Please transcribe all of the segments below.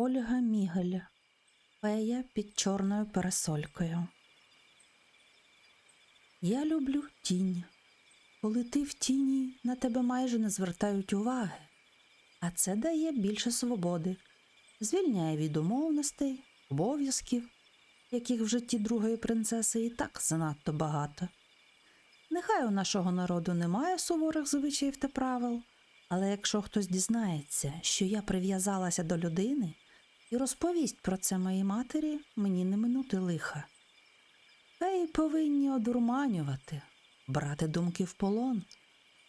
Ольга Мігель. Фея під чорною парасолькою. Я люблю тінь. Коли ти в тіні, на тебе майже не звертають уваги. А це дає більше свободи, звільняє від умовностей, обов'язків, яких в житті другої принцеси і так занадто багато. Нехай у нашого народу немає суворих звичаїв та правил, але якщо хтось дізнається, що я прив'язалася до людини і розповість про це моїй матері, мені не минути лиха. Феї повинні одурманювати, брати думки в полон,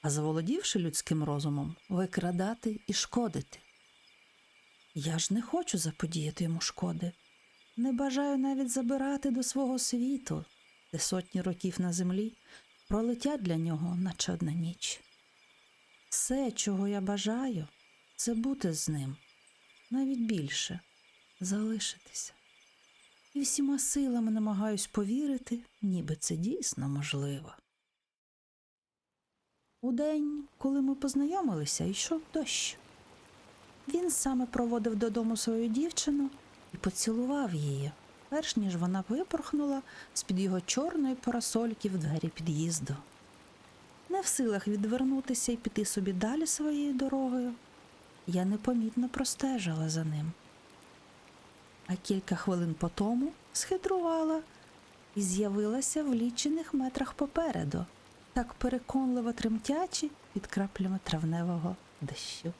а заволодівши людським розумом, викрадати і шкодити. Я ж не хочу заподіяти йому шкоди, не бажаю навіть забирати до свого світу, де сотні років на землі пролетять для нього, наче одна ніч. Все, чого я бажаю, це бути з ним, навіть більше залишитися. І всіма силами намагаюсь повірити, ніби це дійсно можливо. У день, коли ми познайомилися, йшов дощ. Він саме проводив додому свою дівчину і поцілував її, перш ніж вона випорхнула з-під його чорної парасольки в двері під'їзду. Не в силах відвернутися і піти собі далі своєю дорогою, я непомітно простежила за ним. А кілька хвилин по тому схитрувала і з'явилася в лічених метрах попереду, так переконливо тремтячи під краплями травневого дощу.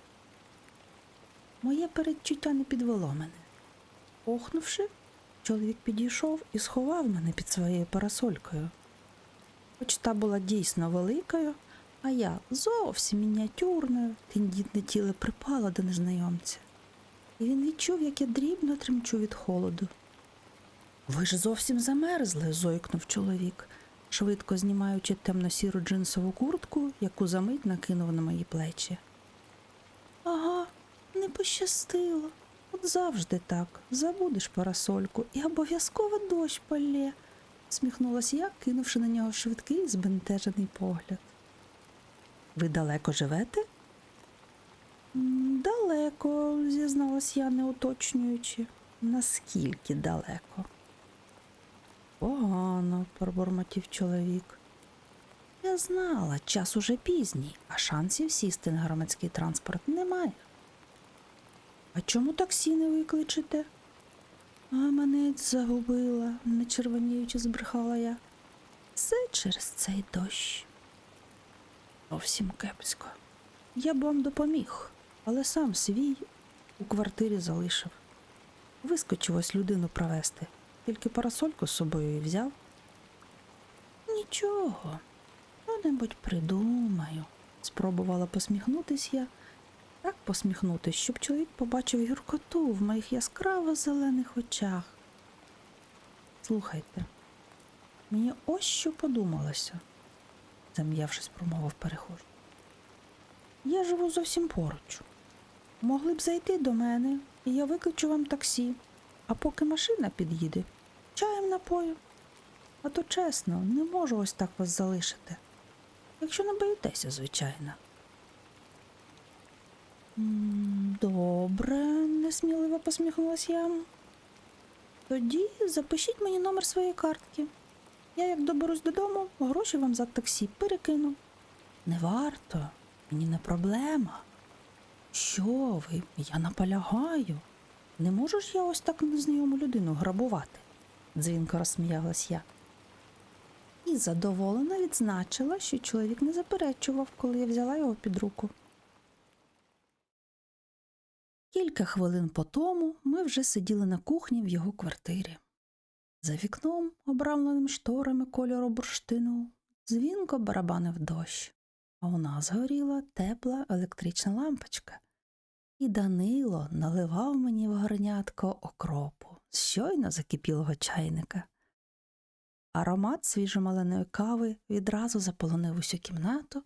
Моє передчуття не підвело мене. Охнувши, чоловік підійшов і сховав мене під своєю парасолькою. Хоч та була дійсно великою, а я зовсім мініатюрною, тендітне тіло припало до незнайомця. І він відчув, як я дрібно тремчу від холоду. Ви ж зовсім замерзли, зойкнув чоловік, швидко знімаючи темно-сіру джинсову куртку, яку замить накинув на мої плечі. Ага, не пощастило. От завжди так. Забудеш парасольку і обов'язково дощ палє, сміхнулася я, кинувши на нього швидкий, збентежений погляд. Ви далеко живете? «М, Далеко, зізналась я, не уточнюючи. Наскільки далеко? Погано, пробурмотів чоловік. Я знала, час уже пізній, а шансів сісти на громадський транспорт немає. А чому таксі не викличете? А мене загубила, не червоніючи, збрехала я. Все через цей дощ. Зовсім кепсько. Я б вам допоміг, але сам свій у квартирі залишив. Вискочив ось людину провести, тільки парасольку з собою і взяв. Нічого, що-небудь придумаю, спробувала посміхнутись я, так посміхнутись, щоб чоловік побачив гіркоту в моїх яскраво зелених очах. Слухайте, мені ось що подумалося, зам'явшись, промовив перехожий. Я живу зовсім поруч. Могли б зайти до мене, і я викличу вам таксі, а поки машина під'їде, чаєм напою. А то чесно, не можу ось так вас залишити. Якщо не боїтеся, звичайно. Добре, несміливо посміхнулась я. Тоді запишіть мені номер своєї картки. Я як доберусь додому, гроші вам за таксі перекину. Не варто, мені не проблема. Що ви? Я наполягаю. Не можу ж я ось так незнайому людину грабувати, дзвінко розсміялась я. І задоволено відзначила, що чоловік не заперечував, коли я взяла його під руку. Кілька хвилин по тому ми вже сиділи на кухні в його квартирі. За вікном, обрамленим шторами кольору бурштину, дзвінко барабанив дощ, а у нас горіла тепла електрична лампочка. І Данило наливав мені в горнятко окропу щойно закипілого чайника. Аромат свіжомаленої кави відразу заполонив усю кімнату,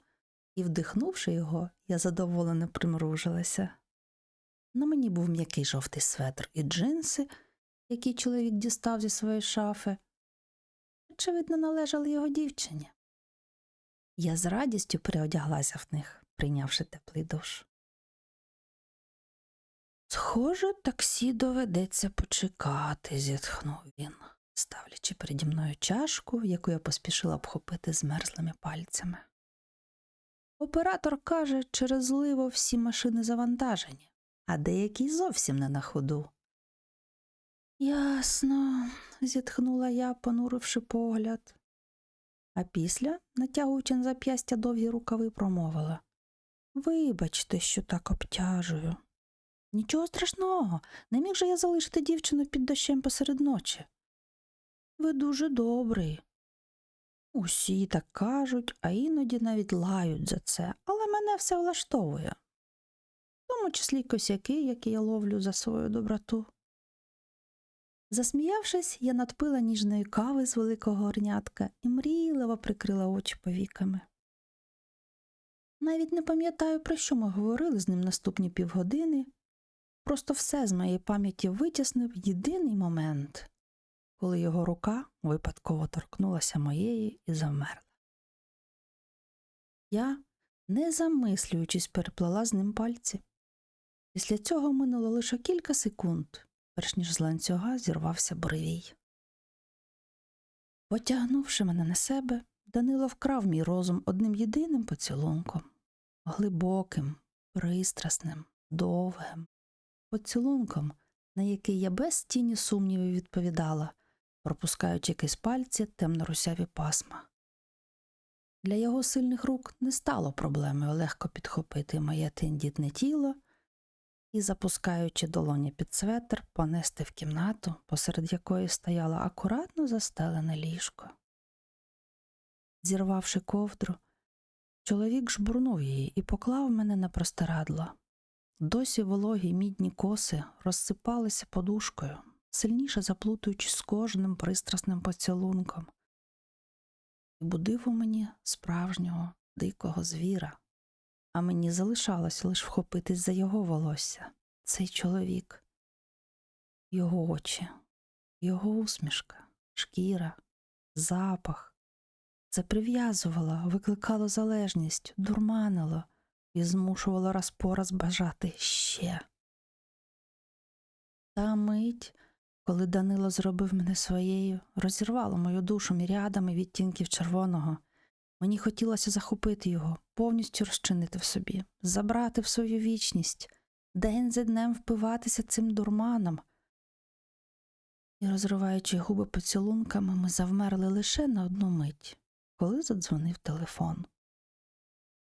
і, вдихнувши його, я задоволено примружилася. На мені був м'який жовтий светр і джинси, які чоловік дістав зі своєї шафи. Очевидно, належали його дівчині. Я з радістю переодяглася в них, прийнявши теплий душ. Схоже, таксі доведеться почекати, зітхнув він, ставлячи переді мною чашку, яку я поспішила обхопити змерзлими пальцями. Оператор каже, через зливо всі машини завантажені, а деякі зовсім не на ходу. Ясно, зітхнула я, понуривши погляд. А після, натягуючи на зап'ястя довгі рукави, промовила Вибачте, що так обтяжую. Нічого страшного, не міг же я залишити дівчину під дощем посеред ночі. Ви дуже добрий. Усі так кажуть, а іноді навіть лають за це, але мене все влаштовує, в тому числі косяки, які я ловлю за свою доброту. Засміявшись, я надпила ніжної кави з великого горнятка і мрійливо прикрила очі повіками. Навіть не пам'ятаю, про що ми говорили з ним наступні півгодини, просто все з моєї пам'яті витіснив єдиний момент, коли його рука випадково торкнулася моєї і завмерла. Я, не замислюючись, переплела з ним пальці. Після цього минуло лише кілька секунд, перш ніж з ланцюга зірвався буревій. Потягнувши мене на себе, Данило вкрав мій розум одним єдиним поцілунком, глибоким, пристрасним, довгим, поцілунком, на який я без тіні сумнівів відповідала, пропускаючи крізь пальці темно-русяві пасма. Для його сильних рук не стало проблемою легко підхопити моє тендітне тіло і, запускаючи долоні під светр, понести в кімнату, посеред якої стояло акуратно застелене ліжко. Зірвавши ковдру, чоловік жбурнув її і поклав мене на простирадло. Досі вологі мідні коси розсипалися подушкою, сильніше заплутуючись з кожним пристрасним поцілунком, і будив у мені справжнього дикого звіра, а мені залишалось лише вхопитись за його волосся, цей чоловік, його очі, його усмішка, шкіра, запах. Це прив'язувало, викликало залежність, дурманило і змушувало раз по раз бажати ще. Та мить, коли Данило зробив мене своєю, розірвало мою душу мірядами відтінків червоного. Мені хотілося захопити його, повністю розчинити в собі, забрати в свою вічність, день за днем впиватися цим дурманом. І, розриваючи губи поцілунками, ми завмерли лише на одну мить, коли задзвонив телефон.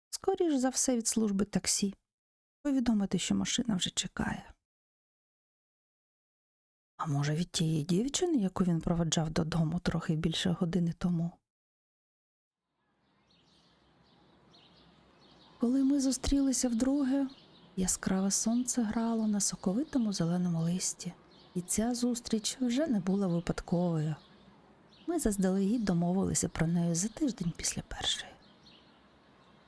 Скоріш за все від служби таксі. Повідомити, що машина вже чекає. А може, від тієї дівчини, яку він проведжав додому трохи більше години тому. Коли ми зустрілися вдруге, яскраве сонце грало на соковитому зеленому листі, і ця зустріч вже не була випадковою. Ми заздалегідь домовилися про неї за тиждень після першої.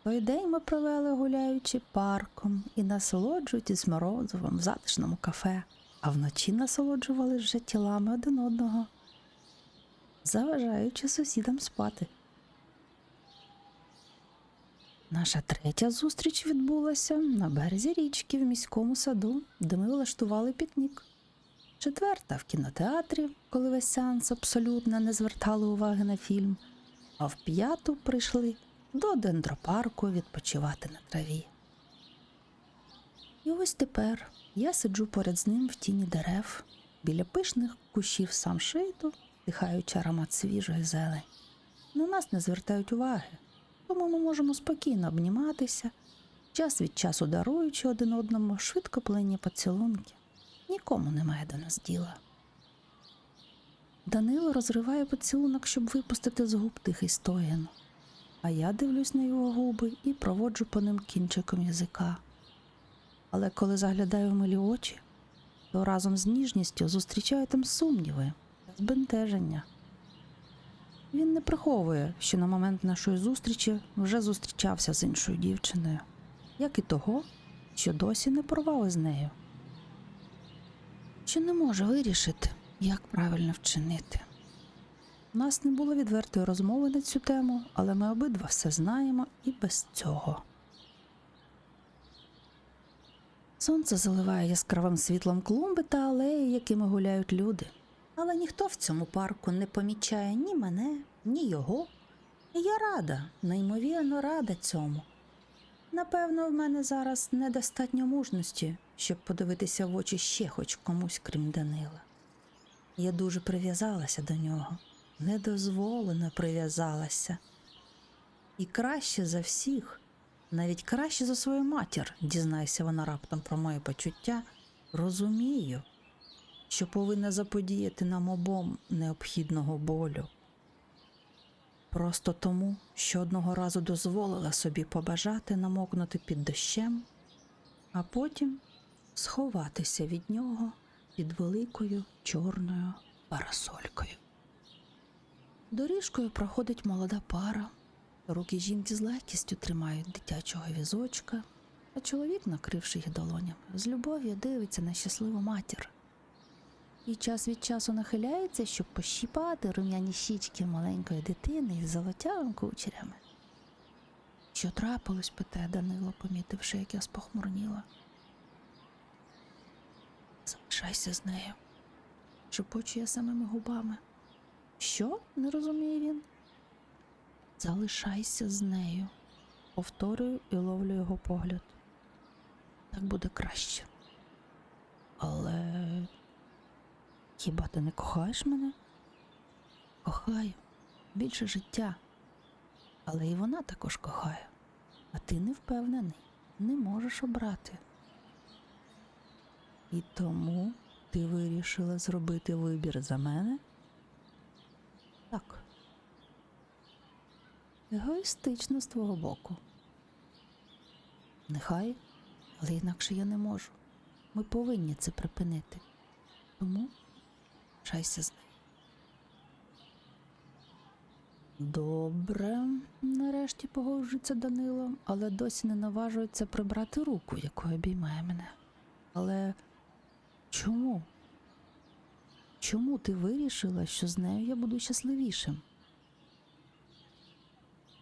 Той день ми провели гуляючи парком і насолоджуючись морозивом в затишному кафе, а вночі насолоджували вже тілами один одного, заважаючи сусідам спати. Наша третя зустріч відбулася на березі річки в міському саду, де ми влаштували пікнік. Четверта в кінотеатрі, коли весь сеанс абсолютно не звертали уваги на фільм, а в п'яту прийшли до дендропарку відпочивати на траві. І ось тепер я сиджу поряд з ним в тіні дерев, біля пишних кущів самшиту, дихаючи аромат свіжої зелень. На нас не звертають уваги, тому ми можемо спокійно обніматися, час від часу даруючи один одному швидкоплинні поцілунки. Нікому немає до нас діла. Данило розриває поцілунок, щоб випустити з губ тихий стоян, а я дивлюсь на його губи і проводжу по ним кінчиком язика. Але коли заглядаю в милі очі, то разом з ніжністю зустрічаю там сумніви збентеження. Він не приховує, що на момент нашої зустрічі вже зустрічався з іншою дівчиною, як і того, що досі не порвав із нею. Що не може вирішити, як правильно вчинити. У нас не було відвертої розмови на цю тему, але ми обидва все знаємо і без цього. Сонце заливає яскравим світлом клумби та алеї, якими гуляють люди. Але ніхто в цьому парку не помічає ні мене, ні його. І я рада, неймовірно рада цьому. Напевно, в мене зараз недостатньо мужності, щоб подивитися в очі ще хоч комусь, крім Данила. Я дуже прив'язалася до нього, недозволено прив'язалася. І краще за всіх, навіть краще за свою матір, дізнайся вона раптом про моє почуття, розумію, що повинна заподіяти нам обом необхідного болю. Просто тому, що одного разу дозволила собі побажати намокнути під дощем, а потім сховатися від нього під великою чорною парасолькою. Доріжкою проходить молода пара. Руки жінки з легкістю тримають дитячого візочка, а чоловік, накривши їх долонями, з любов'ю дивиться на щасливу матір. І час від часу нахиляється, щоб пощіпати рум'яні щічки маленької дитини із золотявим кучерями. Що трапилось, питає Данило, помітивши, як я спохмурніла. Залишайся з нею, шепочу я самими губами. Що? не розуміє він. Залишайся з нею. Повторюю і ловлю його погляд. Так буде краще. Але хіба ти не кохаєш мене? Кохаю більше життя. Але і вона також кохає. А ти не впевнений, не можеш обрати. І тому ти вирішила зробити вибір за мене? Так. Егоїстично з твого боку. Нехай, але інакше я не можу. Ми повинні це припинити. Тому шайся з нею. Добре, нарешті погоджується Данило, але досі не наважується прибрати руку, якою обіймає мене. Але чому? Чому ти вирішила, що з нею я буду щасливішим?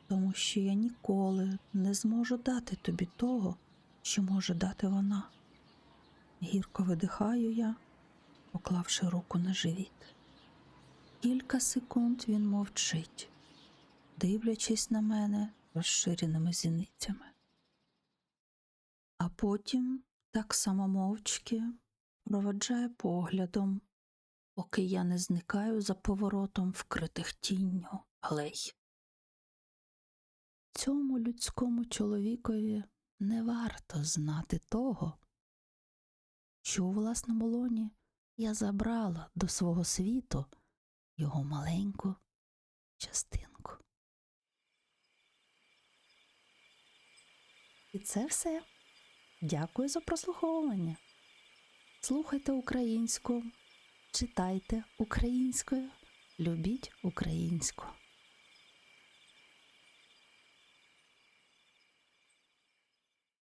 Тому що я ніколи не зможу дати тобі того, що може дати вона. Гірко видихаю я, поклавши руку на живіт. Кілька секунд він мовчить, дивлячись на мене розширеними зіницями. А потім так само мовчки проведжає поглядом, поки я не зникаю за поворотом вкритих тінню алей. Цьому людському чоловікові не варто знати того, що у власному лоні я забрала до свого світу його маленьку частинку. І це все. Дякую за прослуховування. Слухайте українську, читайте українською, любіть українську.